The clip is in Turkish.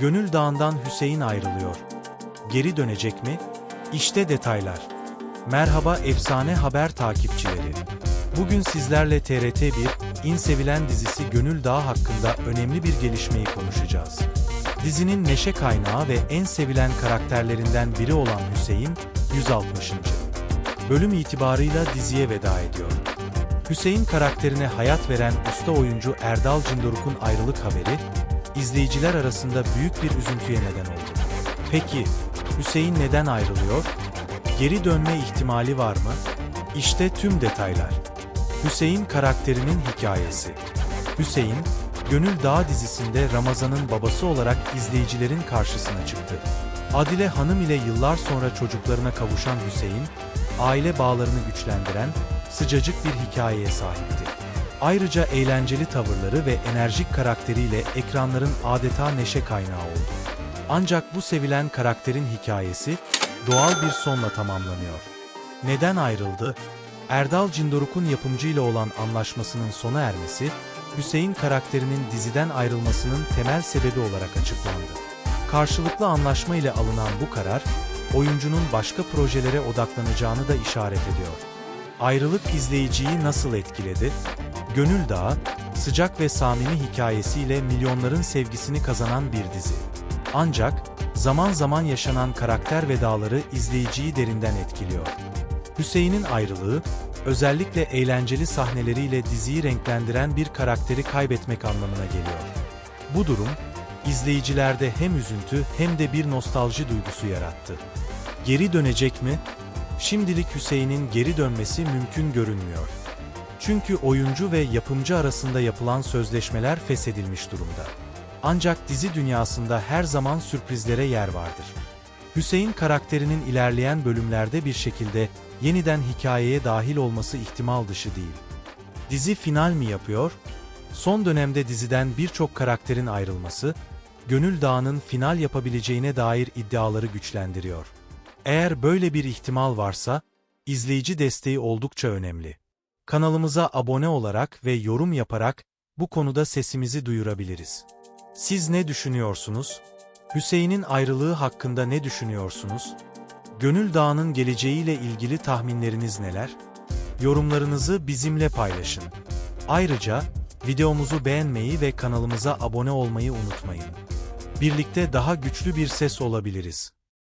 Gönül Dağı'ndan Hüseyin ayrılıyor. Geri dönecek mi? İşte detaylar. Merhaba efsane haber takipçileri. Bugün sizlerle TRT1, İn Sevilen dizisi Gönül Dağı hakkında önemli bir gelişmeyi konuşacağız. Dizinin neşe kaynağı ve en sevilen karakterlerinden biri olan Hüseyin, 160. bölüm itibarıyla diziye veda ediyor. Hüseyin karakterine hayat veren usta oyuncu Erdal Cindoruk'un ayrılık haberi, izleyiciler arasında büyük bir üzüntüye neden oldu. Peki, Hüseyin neden ayrılıyor? Geri dönme ihtimali var mı? İşte tüm detaylar. Hüseyin karakterinin hikayesi. Hüseyin, Gönül Dağ dizisinde Ramazan'ın babası olarak izleyicilerin karşısına çıktı. Adile Hanım ile yıllar sonra çocuklarına kavuşan Hüseyin, aile bağlarını güçlendiren sıcacık bir hikayeye sahipti. Ayrıca eğlenceli tavırları ve enerjik karakteriyle ekranların adeta neşe kaynağı oldu. Ancak bu sevilen karakterin hikayesi doğal bir sonla tamamlanıyor. Neden ayrıldı? Erdal Cindoruk'un yapımcıyla olan anlaşmasının sona ermesi, Hüseyin karakterinin diziden ayrılmasının temel sebebi olarak açıklandı. Karşılıklı anlaşma ile alınan bu karar, oyuncunun başka projelere odaklanacağını da işaret ediyor. Ayrılık izleyiciyi nasıl etkiledi? Gönül Dağı, sıcak ve samimi hikayesiyle milyonların sevgisini kazanan bir dizi. Ancak, zaman zaman yaşanan karakter vedaları izleyiciyi derinden etkiliyor. Hüseyin'in ayrılığı, özellikle eğlenceli sahneleriyle diziyi renklendiren bir karakteri kaybetmek anlamına geliyor. Bu durum, izleyicilerde hem üzüntü hem de bir nostalji duygusu yarattı. Geri dönecek mi? Şimdilik Hüseyin'in geri dönmesi mümkün görünmüyor. Çünkü oyuncu ve yapımcı arasında yapılan sözleşmeler feshedilmiş durumda. Ancak dizi dünyasında her zaman sürprizlere yer vardır. Hüseyin karakterinin ilerleyen bölümlerde bir şekilde yeniden hikayeye dahil olması ihtimal dışı değil. Dizi final mi yapıyor? Son dönemde diziden birçok karakterin ayrılması, Gönül Dağı'nın final yapabileceğine dair iddiaları güçlendiriyor. Eğer böyle bir ihtimal varsa, izleyici desteği oldukça önemli. Kanalımıza abone olarak ve yorum yaparak bu konuda sesimizi duyurabiliriz. Siz ne düşünüyorsunuz? Hüseyin'in ayrılığı hakkında ne düşünüyorsunuz? Gönül Dağı'nın geleceğiyle ilgili tahminleriniz neler? Yorumlarınızı bizimle paylaşın. Ayrıca videomuzu beğenmeyi ve kanalımıza abone olmayı unutmayın. Birlikte daha güçlü bir ses olabiliriz.